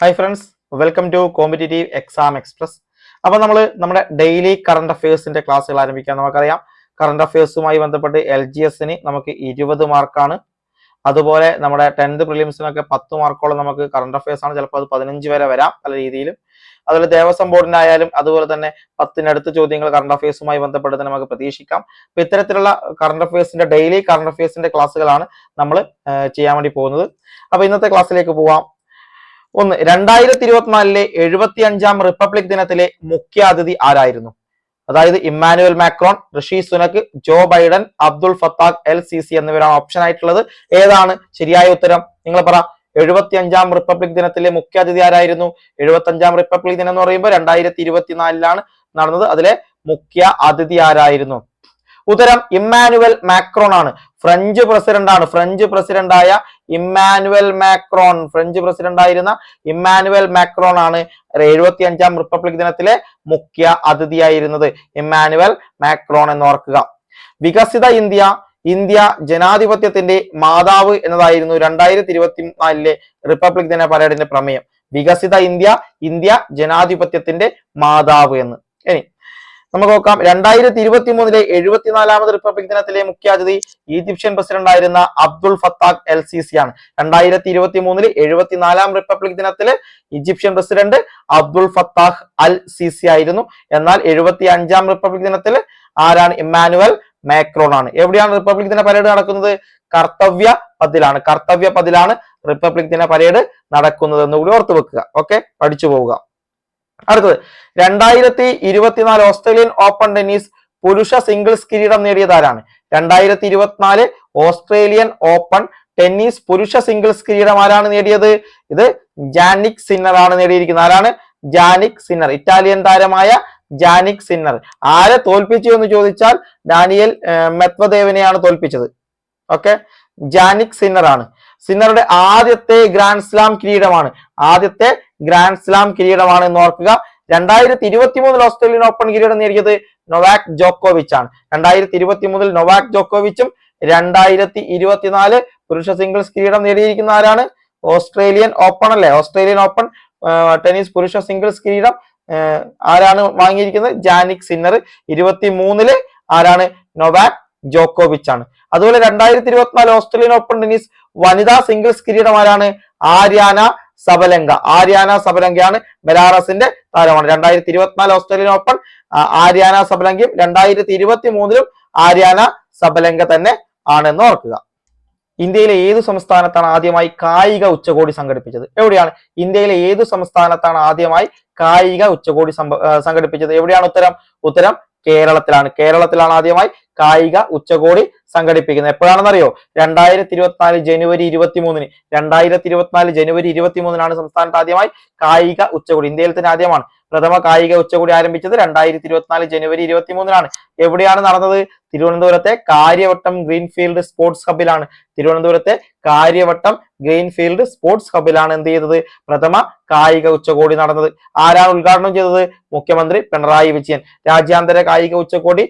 Hi friends welcome to competitive exam express അപ്പോൾ നമ്മൾ നമ്മുടെ ഡെയിലി കറണ്ട് അഫയേഴ്സിന്റെ ക്ലാസ്സുകൾ ആരംഭിക്കാം നമുക്കറിയാം. കറണ്ട് അഫയേഴ്സുമായി ബന്ധപ്പെട്ട് എൽ ജി എസിന് നമുക്ക് ഇരുപത് മാർക്കാണ് അതുപോലെ നമ്മുടെ ടെൻത്ത് പ്രിലിംസിനൊക്കെ പത്ത് മാർക്കോളം നമുക്ക് കറണ്ട് അഫയേഴ്സ് ആണ്. ചിലപ്പോൾ അത് പതിനഞ്ച് വരെ വരാം പല രീതിയിലും. അതുപോലെ ദേവസ്വം ബോർഡിന്റെ ആയാലും അതുപോലെ തന്നെ പത്തിനടുത്ത് ചോദ്യങ്ങൾ കറണ്ട് അഫയേഴ്സുമായി ബന്ധപ്പെട്ട് തന്നെ നമുക്ക് പ്രതീക്ഷിക്കാം. അപ്പൊ ഇത്തരത്തിലുള്ള കറണ്ട് അഫയേഴ്സിന്റെ ഡെയിലി കറണ്ട് അഫയേഴ്സിന്റെ ക്ലാസ്സുകളാണ് നമ്മൾ ചെയ്യാൻ വേണ്ടി പോകുന്നത്. അപ്പൊ ഇന്നത്തെ ക്ലാസ്സിലേക്ക് പോവാം. ഒന്ന് രണ്ടായിരത്തി ഇരുപത്തിനാലിലെ എഴുപത്തി അഞ്ചാം റിപ്പബ്ലിക് ദിനത്തിലെ മുഖ്യ അതിഥി ആരായിരുന്നു? അതായത് Emmanuel Macron Rishi Sunak Joe Biden Abdul Fattah El Sisi എന്നിവരാണ് ഓപ്ഷൻ ആയിട്ടുള്ളത്. ഏതാണ്? ശരിയായ ഉത്തരം. നിങ്ങൾ പറ എഴുപത്തി അഞ്ചാം റിപ്പബ്ലിക് ദിനത്തിലെ മുഖ്യ അതിഥി ആരായിരുന്നു? എഴുപത്തി അഞ്ചാം റിപ്പബ്ലിക് ദിനം എന്ന് പറയുമ്പോൾ രണ്ടായിരത്തി ഇരുപത്തിനാലിലാണ് നടന്നത്. അതിലെ മുഖ്യ അതിഥി ആരായിരുന്നു? ഉത്തരം ഇമ്മാനുവൽ മാക്രോൺ ആണ്. ഫ്രഞ്ച് പ്രസിഡന്റ് ആണ്. ഫ്രഞ്ച് പ്രസിഡന്റായ ഇമ്മാനുവൽ മാക്രോൺ. ഫ്രഞ്ച് പ്രസിഡന്റ് ആയിരുന്ന ഇമ്മാനുവൽ മാക്രോൺ ആണ് എഴുപത്തി അഞ്ചാം റിപ്പബ്ലിക് ദിനത്തിലെ മുഖ്യ അതിഥിയായിരുന്നത്. ഇമ്മാനുവൽ മാക്രോൺ എന്ന് ഓർക്കുക. വികസിത ഇന്ത്യ ഇന്ത്യ ജനാധിപത്യത്തിന്റെ മാതാവ് എന്നതായിരുന്നു രണ്ടായിരത്തി ഇരുപത്തി നാലിലെ റിപ്പബ്ലിക് ദിന പരേഡിന്റെ പ്രമേയം. വികസിത ഇന്ത്യ ഇന്ത്യ ജനാധിപത്യത്തിന്റെ മാതാവ് എന്ന്. ഇനി നമുക്ക് നോക്കാം. രണ്ടായിരത്തി ഇരുപത്തി മൂന്നിലെ എഴുപത്തിനാലാമത് റിപ്പബ്ലിക് ദിനത്തിലെ മുഖ്യാതിഥി ഈജിപ്ഷ്യൻ പ്രസിഡന്റ് ആയിരുന്ന Abdul Fattah El Sisi ആണ്. രണ്ടായിരത്തി ഇരുപത്തി മൂന്നിൽ എഴുപത്തിനാലാം റിപ്പബ്ലിക് ദിനത്തിൽ Egyptian president Abdul Fattah Al Sisi ആയിരുന്നു. എന്നാൽ എഴുപത്തി അഞ്ചാം റിപ്പബ്ലിക് ദിനത്തിൽ ആരാണ്? ഇമ്മാനുവൽ മാക്രോൺ ആണ്. എവിടെയാണ് റിപ്പബ്ലിക് ദിന പരേഡ് നടക്കുന്നത്? കർത്തവ്യ പതിലാണ്. കർത്തവ്യ പതിലാണ് റിപ്പബ്ലിക് ദിന പരേഡ് നടക്കുന്നത് എന്ന് കൂടി ഓർത്തു വെക്കുക. ഓക്കെ? പഠിച്ചു പോവുക. അടുത്തത് രണ്ടായിരത്തി ഇരുപത്തിനാല് ഓസ്ട്രേലിയൻ ഓപ്പൺ ടെന്നീസ് പുരുഷ സിംഗിൾസ് കിരീടം നേടിയതാരാണ് രണ്ടായിരത്തി ഇരുപത്തിനാല് ഓസ്ട്രേലിയൻ ഓപ്പൺ ടെന്നീസ് പുരുഷ സിംഗിൾസ് കിരീടം ആരാണ് നേടിയത്? ഇത് ജാനിക് സിന്നർ ആണ് നേടിയിരിക്കുന്നത്. ആരാണ്? ജാനിക് സിന്നർ ഇറ്റാലിയൻ താരമായ ജാനിക് സിന്നർ. ആരെ തോൽപ്പിച്ചു എന്ന് ചോദിച്ചാൽ ഡാനിയൽ മെത്വദേവനെയാണ് തോൽപ്പിച്ചത്. ഓക്കെ? ജാനിക് സിന്നർ ആണ്. സിന്നറുടെ ആദ്യത്തെ ഗ്രാൻഡ് സ്ലാം കിരീടമാണ്. ആദ്യത്തെ ഗ്രാൻഡ് സ്ലാം കിരീടമാണ് എന്ന് ഓർക്കുക. രണ്ടായിരത്തി ഇരുപത്തി മൂന്നിൽ ഓസ്ട്രേലിയൻ ഓപ്പൺ കിരീടം നേടിയത് നൊവാക് ജോക്കോവിച്ച് ആണ് രണ്ടായിരത്തി ഇരുപത്തി മൂന്നിൽ നൊവാക് ജോക്കോവിച്ചും രണ്ടായിരത്തി ഇരുപത്തിനാല് പുരുഷ സിംഗിൾസ് കിരീടം നേടിയിരിക്കുന്ന ആരാണ്? ഓസ്ട്രേലിയൻ ഓപ്പൺ അല്ലേ? ഓസ്ട്രേലിയൻ ഓപ്പൺ ടെന്നീസ് പുരുഷ സിംഗിൾസ് കിരീടം ആരാണ് വാങ്ങിയിരിക്കുന്നത്? Jannik Sinner. ഇരുപത്തി മൂന്നിൽ ആരാണ്? നൊവാക് ജോക്കോവിച്ച് ആണ് അതുപോലെ രണ്ടായിരത്തി ഇരുപത്തിനാല് ഓസ്ട്രേലിയൻ ഓപ്പൺ ടെന്നീസ് വനിതാ സിംഗിൾസ് കിരീടം ആരാണ് ആര്യാന സബലങ്ക. ആര്യാന സബലങ്കയാണ് ബെലാറസിന്റെ താരമാണ്. രണ്ടായിരത്തി ഇരുപത്തിനാല് ഓസ്ട്രേലിയൻ ഓപ്പൺ ആര്യാന സബലങ്കയും രണ്ടായിരത്തി ഇരുപത്തി മൂന്നിലും ആര്യാന സബലങ്ക തന്നെ ആണെന്ന് ഓർക്കുക. ഇന്ത്യയിലെ ഏതു സംസ്ഥാനത്താണ് ആദ്യമായി കായിക ഉച്ചകോടി സംഘടിപ്പിച്ചത്? എവിടെയാണ്? ഇന്ത്യയിലെ ഏതു സംസ്ഥാനത്താണ് ആദ്യമായി കായിക ഉച്ചകോടി സംഘടിപ്പിച്ചത്? എവിടെയാണ് ഉത്തരം? ഉത്തരം കേരളത്തിലാണ്. കേരളത്തിലാണ് ആദ്യമായി കായിക ഉച്ചകോടി സംഘടിപ്പിക്കുന്നത്. എപ്പോഴാണെന്നറിയോ? രണ്ടായിരത്തി ഇരുപത്തിനാല് ജനുവരി ഇരുപത്തി മൂന്നിന് രണ്ടായിരത്തി ഇരുപത്തിനാല് ജനുവരി ഇരുപത്തി മൂന്നിനാണ് സംസ്ഥാനത്ത് ആദ്യമായി കായിക ഉച്ചകോടി. ഇന്ത്യയിൽ തന്നെ ആദ്യമാണ്. പ്രഥമ കായിക ഉച്ചകോടി ആരംഭിച്ചത് രണ്ടായിരത്തി ഇരുപത്തിനാല് ജനുവരി ഇരുപത്തി മൂന്നിനാണ് എവിടെയാണ് നടന്നത്? തിരുവനന്തപുരത്തെ കാര്യവട്ടം ഗ്രീൻഫീൽഡ് സ്പോർട്സ് ഹബിലാണ്. തിരുവനന്തപുരത്തെ കാര്യവട്ടം ഗ്രീൻഫീൽഡ് സ്പോർട്സ് ഹബിലാണ് എന്ത് ചെയ്തത്? പ്രഥമ കായിക ഉച്ചകോടി നടന്നത്. ആരാണ് ഉദ്ഘാടനം ചെയ്തത്? മുഖ്യമന്ത്രി പിണറായി വിജയൻ. രാജ്യാന്തര കായിക ഉച്ചകോടി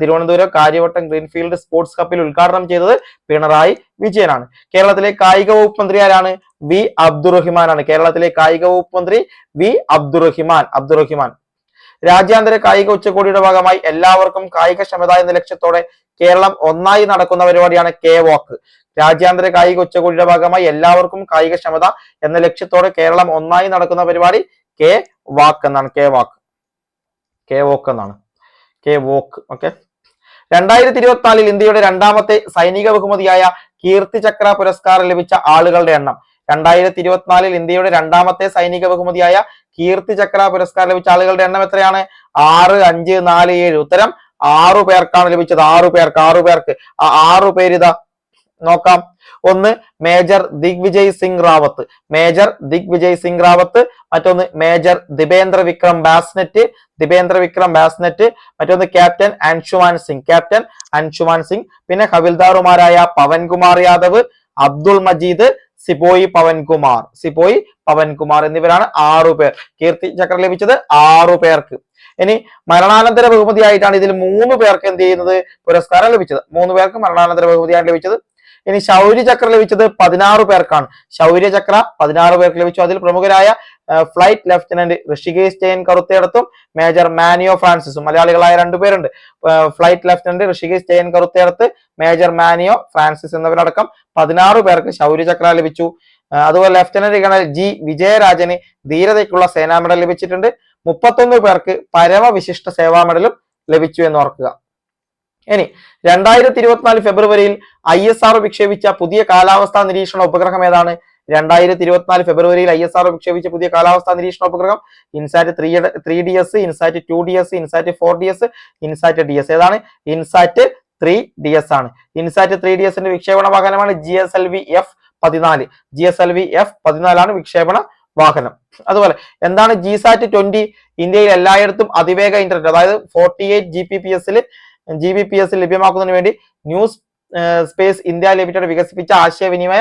തിരുവനന്തപുരം കാര്യവട്ടം ഗ്രീൻഫീൽഡ് സ്പോർട്സ് ഹബിൽ ഉദ്ഘാടനം ചെയ്തത് പിണറായി വിജയനാണ്. കേരളത്തിലെ കായിക വകുപ്പ് മന്ത്രി ആരാണ്? വി അബ്ദുറഹിമാൻ ആണ് കേരളത്തിലെ കായിക വകുപ്പ് മന്ത്രി വി അബ്ദുറഹിമാൻ. അബ്ദുറഹിമാൻ. രാജ്യാന്തര കായിക ഉച്ചകോടിയുടെ ഭാഗമായി എല്ലാവർക്കും കായികക്ഷമത എന്ന ലക്ഷ്യത്തോടെ കേരളം ഒന്നായി നടക്കുന്ന പരിപാടിയാണ് കെ വാക്ക്. രാജ്യാന്തര കായിക ഉച്ചകോടിയുടെ ഭാഗമായി എല്ലാവർക്കും കായികക്ഷമത എന്ന ലക്ഷ്യത്തോടെ കേരളം ഒന്നായി നടക്കുന്ന പരിപാടി കെ വാക്ക് എന്നാണ്. K walk. കെ വോക്ക് എന്നാണ്. K walk. ഓക്കെ. രണ്ടായിരത്തി ഇരുപത്തിനാലിൽ ഇന്ത്യയുടെ രണ്ടാമത്തെ സൈനിക ബഹുമതിയായ കീർത്തി ചക്ര പുരസ്കാരം ലഭിച്ച ആളുകളുടെ എണ്ണം രണ്ടായിരത്തി ഇരുപത്തിനാലിൽ ഇന്ത്യയുടെ രണ്ടാമത്തെ സൈനിക ബഹുമതിയായ കീർത്തി ചക്ര പുരസ്കാരം ലഭിച്ച ആളുകളുടെ എണ്ണം എത്രയാണ്? ആറ് അഞ്ച് നാല് ഏഴ്. ഉത്തരം ആറു പേർക്കാണ് ലഭിച്ചത്. ആറു പേർക്ക് ആറു പേർക്ക്. ആ ആറു പേര് ഇതാ നോക്കാം. ഒന്ന് മേജർ ദിഗ്വിജയ് സിംഗ് റാവത്ത്. മേജർ ദിഗ്വിജയ് സിംഗ് റാവത്ത് മറ്റൊന്ന് മേജർ ദിപേന്ദ്ര വിക്രം ബാസ്നെറ്റ് ദിപേന്ദ്ര വിക്രം ബാസ്നെറ്റ് മറ്റൊന്ന് ക്യാപ്റ്റൻ അൻഷുമാൻ സിംഗ്. ക്യാപ്റ്റൻ അൻഷുമാൻ സിംഗ് പിന്നെ ഹവിൽദാറുമാരായ പവൻകുമാർ യാദവ് അബ്ദുൾ മജീദ് സിപ്പോയി പവൻകുമാർ. സിപ്പോയി പവൻകുമാർ എന്നിവരാണ് ആറു പേർ. കീർത്തി ചക്ര ലഭിച്ചത് ആറു പേർക്ക്. ഇനി മരണാനന്തര ബഹുമതിയായിട്ടാണ് ഇതിൽ മൂന്ന് പേർക്ക് എന്ത് ചെയ്യുന്നത്? പുരസ്കാരം ലഭിച്ചത്. മൂന്ന് പേർക്ക് മരണാനന്തര ബഹുമതിയാണ് ലഭിച്ചത് ഇനി ശൗര്യ ചക്ര ലഭിച്ചത് പതിനാറ് പേർക്കാണ്. ശൗര്യ ചക്ര പതിനാറ് പേർക്ക് ലഭിച്ചു. അതിൽ പ്രമുഖരായ ഫ്ലൈറ്റ് ലഫ്റ്റനന്റ് ഋഷികേശ് ജയൻ കറുത്തേടത്തും മേജർ മാനിയോ ഫ്രാൻസിസും മലയാളികളായ രണ്ടുപേരുണ്ട് flight lieutenant Rishikesh Jayan Karuthedath major Manio Francis എന്നിവരടക്കം പതിനാറ് പേർക്ക് ശൗര്യ ചക്ര ലഭിച്ചു. അതുപോലെ ലഫ്റ്റനന്റ് കേണൽ ജി വിജയരാജന് ധീരതയ്ക്കുള്ള സേനാ മെഡൽ ലഭിച്ചിട്ടുണ്ട്. മുപ്പത്തൊന്ന് പേർക്ക് പരമവിശിഷ്ട സേവാ മെഡലും ലഭിച്ചു എന്ന് ഓർക്കുക. ഇനി രണ്ടായിരത്തി ഇരുപത്തിനാല് ഫെബ്രുവരിയിൽ ഐ എസ് ആർ വിക്ഷേപിച്ച പുതിയ കാലാവസ്ഥാ നിരീക്ഷണ ഉപഗ്രഹം ഏതാണ്? രണ്ടായിരത്തി ഇരുപത്തിനാല് ഫെബ്രുവരിയിൽ ഐ എസ് ആർ വിക്ഷേപിച്ച പുതിയ കാലാവസ്ഥാ നിരീക്ഷണ ഉപഗ്രഹം INSAT three three D S INSAT two D S INSAT four D S INSAT D S. ഏതാണ്? ഇൻസാറ്റ് ത്രീ ഡി എസ് ആണ്. ഇൻസാറ്റ് ത്രീ ഡി എസിന്റെ വിക്ഷേപണ വാഹനമാണ് G S L V F പതിനാല്. G S L V F പതിനാലാണ് വിക്ഷേപണ വാഹനം. അതുപോലെ എന്താണ് ജി സാറ്റ് ട്വന്റി ഇന്ത്യയിൽ എല്ലായിടത്തും അതിവേഗ ഇന്റർനെറ്റ് അതായത് forty eight G P P എസിൽ ജി ബി പി എസ് ലഭ്യമാക്കുന്നതിന് വേണ്ടി ന്യൂസ് സ്പേസ് ഇന്ത്യ ലിമിറ്റഡ് വികസിപ്പിച്ച ആശയവിനിമയ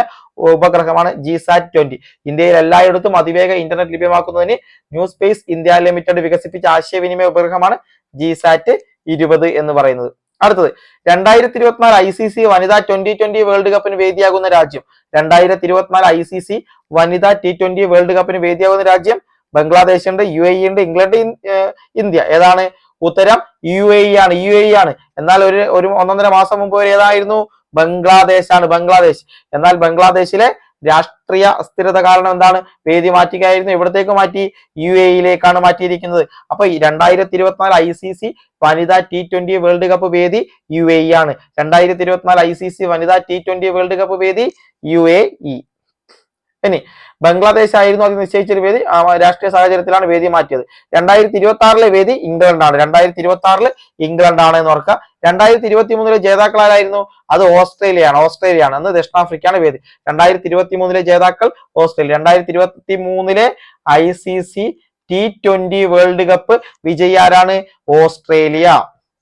ഉപഗ്രഹമാണ് ജി സാറ്റ് ട്വന്റി ഇന്ത്യയിൽ എല്ലായിടത്തും അതിവേഗ ഇന്റർനെറ്റ് ലഭ്യമാക്കുന്നതിന് ന്യൂ സ്പേസ് ഇന്ത്യ ലിമിറ്റഡ് വികസിപ്പിച്ച ആശയവിനിമയ ഉപഗ്രഹമാണ് ജി സാറ്റ് ഇരുപത് എന്ന് പറയുന്നത്. അടുത്തത് രണ്ടായിരത്തി ഇരുപത്തിനാല് ഐ സി സി വനിതാ ട്വന്റി ട്വന്റി വേൾഡ് കപ്പിന് വേദിയാകുന്ന രാജ്യം. രണ്ടായിരത്തി ഇരുപത്തിനാല് ഐ സി സി വനിതാ ടി ട്വന്റി വേൾഡ് കപ്പിന് വേദിയാകുന്ന രാജ്യം. ബംഗ്ലാദേശ് ഉണ്ട് യു എ ഉണ്ട് ഇംഗ്ലണ്ട് ഇന്ത്യ. ഏതാണ്? ഉത്തരം യു എ ഇ ആണ്. യു എ ഇ ആണ്. എന്നാൽ ഒരു ഒരു ഒന്നൊന്നര മാസം മുമ്പ് വരെ ഏതായിരുന്നു? ബംഗ്ലാദേശ് ആണ്. ബംഗ്ലാദേശ്. എന്നാൽ ബംഗ്ലാദേശിലെ രാഷ്ട്രീയ അസ്ഥിരത കാരണം എന്താണ്? വേദി മാറ്റുകയായിരുന്നു ഇവിടത്തേക്ക് മാറ്റി യു എ ഇയിലേക്കാണ് മാറ്റിയിരിക്കുന്നത്. അപ്പൊ രണ്ടായിരത്തി ഇരുപത്തിനാല് ഐ സി സി വനിതാ ടി ട്വന്റി വേൾഡ് കപ്പ് വേദി യു എ ആണ്. രണ്ടായിരത്തി ഇരുപത്തിനാല് ഐ സി സി വനിതാ ടി ട്വന്റി വേൾഡ് കപ്പ് വേദി യു എ ഇ ഇനി ബംഗ്ലാദേശ് ആയിരുന്നു അത് നിശ്ചയിച്ചൊരു വേദി രാഷ്ട്രീയ സാഹചര്യത്തിലാണ് വേദി മാറ്റിയത്. രണ്ടായിരത്തി ഇരുപത്തി ആറിലെ വേദി ഇംഗ്ലണ്ടാണ് രണ്ടായിരത്തി ഇരുപത്തി ആറിൽ ഇംഗ്ലണ്ട് ആണ് എന്ന് ഓർക്കുക. രണ്ടായിരത്തി ഇരുപത്തി മൂന്നിലെ ജേതാക്കൾ ആരായിരുന്നു? അത് ഓസ്ട്രേലിയയാണ് ഓസ്ട്രേലിയയാണ്. അന്ന് ദക്ഷിണാഫ്രിക്കയാണ് വേദി. രണ്ടായിരത്തി ഇരുപത്തി മൂന്നിലെ ജേതാക്കൾ ഓസ്ട്രേലിയ. രണ്ടായിരത്തി ഇരുപത്തി മൂന്നിലെ I C C T twenty world cup വിജയി ആരാണ്? ഓസ്ട്രേലിയ.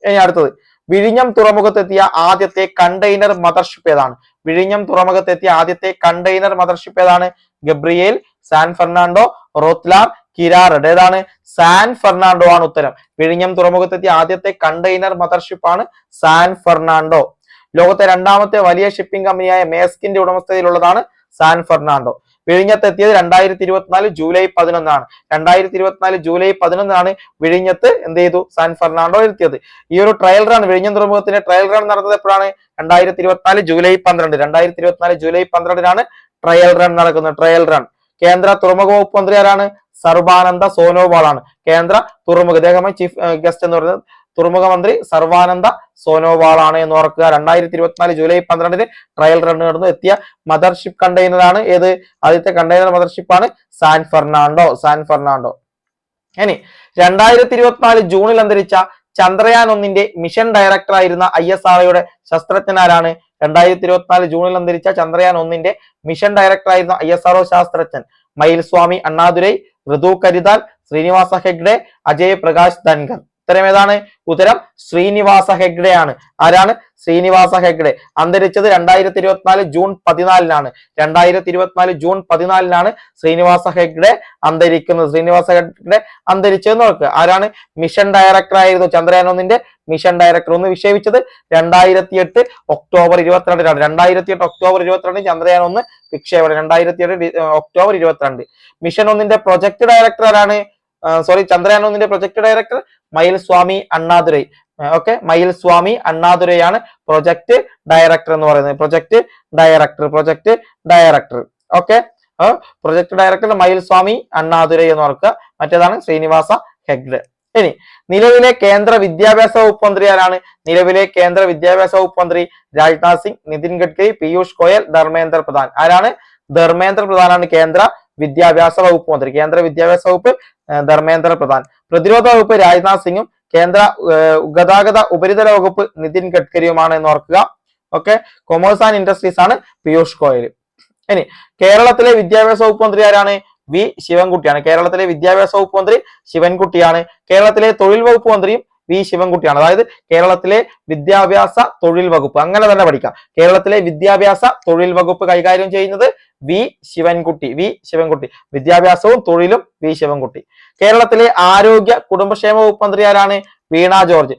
ഇനി അടുത്തത്. വിഴിഞ്ഞം തുറമുഖത്തെത്തിയ ആദ്യത്തെ കണ്ടെയ്നർ മദർഷിപ്പ് ഏതാണ്? വിഴിഞ്ഞം തുറമുഖത്തെത്തിയ ആദ്യത്തെ കണ്ടെയ്നർ മദർഷിപ്പ് ഏതാണ്? ഗബ്രിയേൽ സാൻ ഫെർണാണ്ടോ റോത്ലാർ കിരാറഡ്. ഏതാണ്? സാൻ ഫെർണാണ്ടോ ആണ് ഉത്തരം. വിഴിഞ്ഞം തുറമുഖത്തെത്തിയ ആദ്യത്തെ കണ്ടെയ്നർ മദർഷിപ്പ് ആണ് സാൻ ഫെർണാണ്ടോ. ലോകത്തെ രണ്ടാമത്തെ വലിയ ഷിപ്പിംഗ് കമ്പനിയായ മേസ്കിന്റെ ഉടമസ്ഥതയിലുള്ളതാണ് സാൻ ഫെർണാണ്ടോ. വിഴിഞ്ഞത്തെത്തിയത് രണ്ടായിരത്തി ഇരുപത്തിനാല് ജൂലൈ പതിനൊന്നാണ്. രണ്ടായിരത്തി ഇരുപത്തിനാല് ജൂലൈ പതിനൊന്നാണ് വിഴിഞ്ഞത്ത് എന്ത് ചെയ്തു? സാൻ ഫെർണാണ്ടോ എത്തിയത്. ഈ ഒരു ട്രയൽ റൺ വിഴിഞ്ഞം തുറമുഖത്തിന്റെ ട്രയൽ റൺ നടന്നത് എപ്പോഴാണ്? രണ്ടായിരത്തി ഇരുപത്തിനാല് ജൂലൈ പന്ത്രണ്ട്. രണ്ടായിരത്തി ഇരുപത്തിനാല് ജൂലൈ പന്ത്രണ്ടിനാണ് ട്രയൽ റൺ നടക്കുന്നത്. ട്രയൽ റൺ കേന്ദ്ര തുറമുഖ വകുപ്പ് മന്ത്രി ആരാണ്? സർബാനന്ദ സോനോവാൾ ആണ്. കേന്ദ്ര തുറമുഖ ഇദ്ദേഹമായി ചീഫ് ഗസ്റ്റ് എന്ന് പറയുന്നത്. തുറമുഖ മന്ത്രി സർവാനന്ദ സോനോവാളാണ് എന്ന് ഓർക്കുക. രണ്ടായിരത്തി ഇരുപത്തിനാല് ജൂലൈ പന്ത്രണ്ടിന് ട്രയൽ റൺ നടന്നു. എത്തിയ മദർഷിപ്പ് കണ്ടെയ്നറാണ് ഏത്? ആദ്യത്തെ കണ്ടെയ്നർ മദർഷിപ്പ് ആണ് സാൻ ഫെർണാണ്ടോ. San Fernando. ഇനി രണ്ടായിരത്തി ഇരുപത്തിനാല് ജൂണിൽ അന്തരിച്ച ചന്ദ്രയാൻ ഒന്നിന്റെ മിഷൻ ഡയറക്ടർ ആയിരുന്ന ഐ എസ് ആർഒയുടെ ശാസ്ത്രജ്ഞനാരാണ്? രണ്ടായിരത്തി ഇരുപത്തിനാല് ജൂണിൽ അന്തരിച്ച ചന്ദ്രയാൻ ഒന്നിന്റെ മിഷൻ ഡയറക്ടർ ആയിരുന്ന ഐ എസ് ആർഒ ശാസ്ത്രജ്ഞൻ മയിൽസ്വാമി അണ്ണാദുരൈ ഋതു കരിതാൽ ശ്രീനിവാസ ഹെഗ്ഡെ അജയ് പ്രകാശ് ധൻകർ ഉത്തരം ഏതാണ്? ഉത്തരം ശ്രീനിവാസ ഹെഗ്ഡെ ആണ് ആരാണ്? ശ്രീനിവാസ ഹെഗ്ഡെ. അന്തരിച്ചത് രണ്ടായിരത്തി ഇരുപത്തിനാല് ജൂൺ പതിനാലിനാണ്. രണ്ടായിരത്തി ഇരുപത്തിനാല് ജൂൺ പതിനാലിനാണ് ശ്രീനിവാസ ഹെഗ്ഡെ അന്തരിക്കുന്നത്. ശ്രീനിവാസ ഹെഗ്ഡെ അന്തരിച്ചതെന്ന് നോക്കുക ആരാണ്? മിഷൻ ഡയറക്ടർ ആയിരുന്നു ചന്ദ്രയാൻ ഒന്നിന്റെ മിഷൻ ഡയറക്ടർ. ഒന്ന് വിക്ഷേപിച്ചത് രണ്ടായിരത്തി എട്ട് ഒക്ടോബർ ഇരുപത്തിരണ്ടിനാണ്. രണ്ടായിരത്തി എട്ട് ഒക്ടോബർ ഇരുപത്തിരണ്ട് ചന്ദ്രയാൻ ഒന്ന് വിക്ഷേപണം. രണ്ടായിരത്തി എട്ട് ഒക്ടോബർ ഇരുപത്തിരണ്ട്. മിഷൻ ഒന്നിന്റെ പ്രൊജക്ട് ഡയറക്ടർ ആരാണ്? സോറി ചന്ദ്രയാൻ ഒന്നിന്റെ പ്രൊജക്ട് ഡയറക്ടർ മയിൽ സ്വാമി അണ്ണാദുരൈ. ഓക്കെ മയിൽ സ്വാമി അണ്ണാദുരയാണ് പ്രൊജക്ട് ഡയറക്ടർ എന്ന് പറയുന്നത്. Project director project director okay project director Mayilsamy Annadurai എന്ന് ഓർക്കുക. മറ്റേതാണ് ശ്രീനിവാസ ഹെഗ്ഡെ. ഇനി നിലവിലെ കേന്ദ്ര വിദ്യാഭ്യാസ വകുപ്പ് മന്ത്രി ആരാണ്? നിലവിലെ കേന്ദ്ര വിദ്യാഭ്യാസ വകുപ്പ് മന്ത്രി രാജ്നാഥ് സിംഗ് നിതിൻ ഗഡ്കരി പീയൂഷ് ഗോയൽ ധർമ്മേന്ദ്ര പ്രധാൻ. ആരാണ്? ധർമ്മേന്ദ്ര പ്രധാനാണ് കേന്ദ്ര വിദ്യാഭ്യാസ വകുപ്പ് മന്ത്രി. കേന്ദ്ര വിദ്യാഭ്യാസ വകുപ്പ് ധർമ്മേന്ദ്ര പ്രധാൻ. പ്രതിരോധ വകുപ്പ് രാജ്നാഥ് സിംഗും കേന്ദ്ര ഗതാഗത ഉപരിതല വകുപ്പ് നിതിൻ ഗഡ്കരിയുമാണ് എന്ന് ഓർക്കുക. ഓക്കെ. കൊമേഴ്സ് ആൻഡ് ഇൻഡസ്ട്രീസ് ആണ് പീയൂഷ് ഗോയൽ. ഇനി കേരളത്തിലെ വിദ്യാഭ്യാസ വകുപ്പ് മന്ത്രി ആരാണ്? വി ശിവൻകുട്ടിയാണ്. കേരളത്തിലെ വിദ്യാഭ്യാസ വകുപ്പ് മന്ത്രി ശിവൻകുട്ടിയാണ്. കേരളത്തിലെ തൊഴിൽ വകുപ്പ് മന്ത്രിയും വി ശിവൻകുട്ടിയാണ്. അതായത് കേരളത്തിലെ വിദ്യാഭ്യാസ തൊഴിൽ വകുപ്പ്. അങ്ങനെ തന്നെ പഠിക്കാം. കേരളത്തിലെ വിദ്യാഭ്യാസ തൊഴിൽ വകുപ്പ് കൈകാര്യം ചെയ്യുന്നത് വി ശിവൻകുട്ടി വി ശിവൻകുട്ടി. വിദ്യാഭ്യാസവും തൊഴിലും വി ശിവൻകുട്ടി. കേരളത്തിലെ ആരോഗ്യ കുടുംബക്ഷേമ വകുപ്പ് മന്ത്രി ആരാണ്? വീണ ജോർജ്.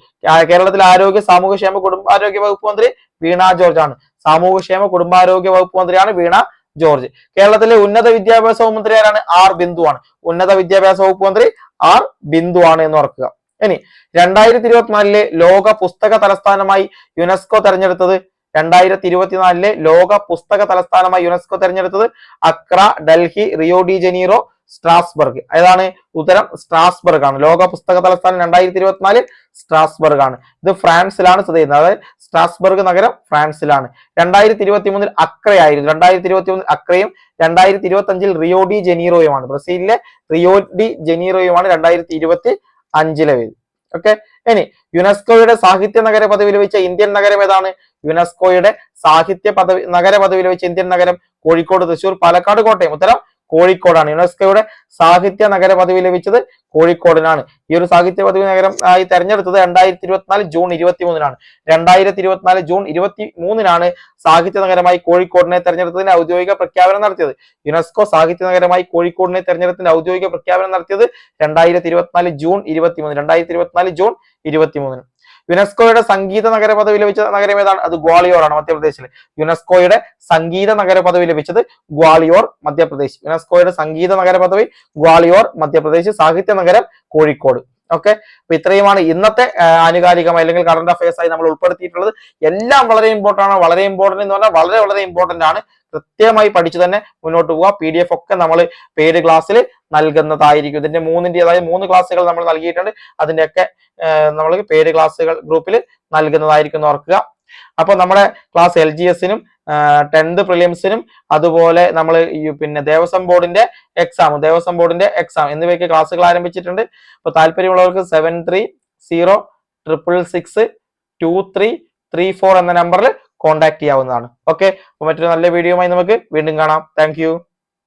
കേരളത്തിലെ ആരോഗ്യ സാമൂഹ്യക്ഷേമ കുടുംബാരോഗ്യ വകുപ്പ് മന്ത്രി വീണ ജോർജ് ആണ് സാമൂഹ്യക്ഷേമ കുടുംബാരോഗ്യ വകുപ്പ് മന്ത്രിയാണ് വീണ ജോർജ്. കേരളത്തിലെ ഉന്നത വിദ്യാഭ്യാസ വകുപ്പ് മന്ത്രി ആരാണ്? ആർ ബിന്ദു ആണ് ഉന്നത വിദ്യാഭ്യാസ വകുപ്പ് മന്ത്രി ആർ ബിന്ദു ആണ് എന്ന് ഓർക്കുക. ഇനി രണ്ടായിരത്തി ഇരുപത്തിനാലിലെ ലോക പുസ്തക തലസ്ഥാനമായി യുനെസ്കോ തെരഞ്ഞെടുത്തത് രണ്ടായിരത്തി ഇരുപത്തിനാലിലെ ലോക പുസ്തക തലസ്ഥാനമായി യുനെസ്കോ തെരഞ്ഞെടുത്തത് Accra Delhi Rio de Janeiro Strasbourg. ഏതാണ്? ഉത്തരം സ്ട്രാസ്ബർഗ് ആണ് ലോക പുസ്തക തലസ്ഥാനം രണ്ടായിരത്തി ഇരുപത്തിനാല് സ്ട്രാസ്ബർഗ് ആണ് ഇത് ഫ്രാൻസിലാണ് സ്ഥിതി ചെയ്യുന്നത്. അതായത് സ്ട്രാസ്ബർഗ് നഗരം ഫ്രാൻസിലാണ്. രണ്ടായിരത്തി ഇരുപത്തി മൂന്നിൽ അക്രയായിരുന്നു. രണ്ടായിരത്തി ഇരുപത്തി മൂന്നിൽ അക്രയും രണ്ടായിരത്തി ഇരുപത്തി അഞ്ചിൽ റിയോ ഡി ജനീറോയുമാണ്. ബ്രസീലിലെ റിയോ ഡി ജനീറോയുമാണ് രണ്ടായിരത്തി ഇരുപത്തി അഞ്ചിലെ പേര് ഓക്കെ ഇനി യുനെസ്കോയുടെ സാഹിത്യ നഗര പദവി വെച്ച ഇന്ത്യൻ നഗരം ഏതാണ്? യുനെസ്കോയുടെ സാഹിത്യ പദവി നഗര പദവിയിൽ വെച്ച ഇന്ത്യൻ നഗരം കോഴിക്കോട് തൃശൂർ പാലക്കാട് കോട്ടയം. ഉത്തരം കോഴിക്കോടാണ്. യുനെസ്കോയുടെ സാഹിത്യ നഗര പദവി ലഭിച്ചത് കോഴിക്കോടിനാണ്. ഈ ഒരു സാഹിത്യ പദവി നഗരം ആയി തെരഞ്ഞെടുത്തത് രണ്ടായിരത്തി ഇരുപത്തിനാല് ജൂൺ ഇരുപത്തി മൂന്നിനാണ് രണ്ടായിരത്തി ഇരുപത്തിനാല് ജൂൺ ഇരുപത്തി മൂന്നിനാണ് സാഹിത്യ നഗരമായി കോഴിക്കോടിനെ തെരഞ്ഞെടുത്തതിന് ഔദ്യോഗിക പ്രഖ്യാപനം നടത്തിയത്. യുനെസ്കോ സാഹിത്യ നഗരമായി കോഴിക്കോടിനെ തെരഞ്ഞെടുത്തതിന് ഔദ്യോഗിക പ്രഖ്യാപനം നടത്തിയത് രണ്ടായിരത്തി ഇരുപത്തിനാല് ജൂൺ ഇരുപത്തി മൂന്ന് രണ്ടായിരത്തി ഇരുപത്തിനാല് ജൂൺ ഇരുപത്തി മൂന്നിന് യുനെസ്കോയുടെ സംഗീത നഗര പദവി ലഭിച്ച നഗരം ഏതാണ്? അത് ഗ്വാളിയോറാണ് മധ്യപ്രദേശിൽ യുനെസ്കോയുടെ സംഗീത നഗര പദവി ലഭിച്ചത് ഗ്വാളിയോർ മധ്യപ്രദേശ്. യുനെസ്കോയുടെ സംഗീത നഗര പദവി ഗ്വാളിയോർ മധ്യപ്രദേശ്. സാഹിത്യ നഗരം കോഴിക്കോട്. ഓക്കെ? അപ്പൊ ഇത്രയുമാണ് ഇന്നത്തെ ആനുകാലികമായി അല്ലെങ്കിൽ കറണ്ട് അഫയേഴ്സ് ആയി നമ്മൾ ഉൾപ്പെടുത്തിയിട്ടുള്ളത്. എല്ലാം വളരെ ഇമ്പോർട്ടന്റ് ആണ്. വളരെ ഇമ്പോർട്ടന്റ് എന്ന് പറഞ്ഞാൽ വളരെ വളരെ ഇമ്പോർട്ടന്റ് ആണ്. കൃത്യമായി പഠിച്ചു തന്നെ മുന്നോട്ട് പോവുക പി ഡി എഫ് ഒക്കെ നമ്മൾ പേര് ക്ലാസ്സിൽ നൽകുന്നതായിരിക്കും. ഇതിന്റെ മൂന്നിന്റെ അതായത് മൂന്ന് ക്ലാസ്സുകൾ നമ്മൾ നൽകിയിട്ടുണ്ട്. അതിന്റെയൊക്കെ നമ്മൾ പേര് ക്ലാസ്സുകൾ ഗ്രൂപ്പിൽ നൽകുന്നതായിരിക്കും എന്ന് ഓർക്കുക. അപ്പൊ നമ്മുടെ ക്ലാസ് എൽ ജി എസിനും ടെൻത്ത് പ്രിലിംസിനും അതുപോലെ നമ്മൾ പിന്നെ ദേവസ്വം ബോർഡിന്റെ എക്സാം ദേവസ്വം ബോർഡിന്റെ എക്സാം എന്നിവയ്ക്ക് ക്ലാസ്സുകൾ ആരംഭിച്ചിട്ടുണ്ട്. അപ്പൊ താല്പര്യമുള്ളവർക്ക് seven three zero triple six two three three four എന്ന നമ്പറിൽ കോൺടാക്ട് ചെയ്യാവുന്നതാണ്. ഓക്കെ മറ്റൊരു നല്ല വീഡിയോയുമായി നമുക്ക് വീണ്ടും കാണാം. താങ്ക്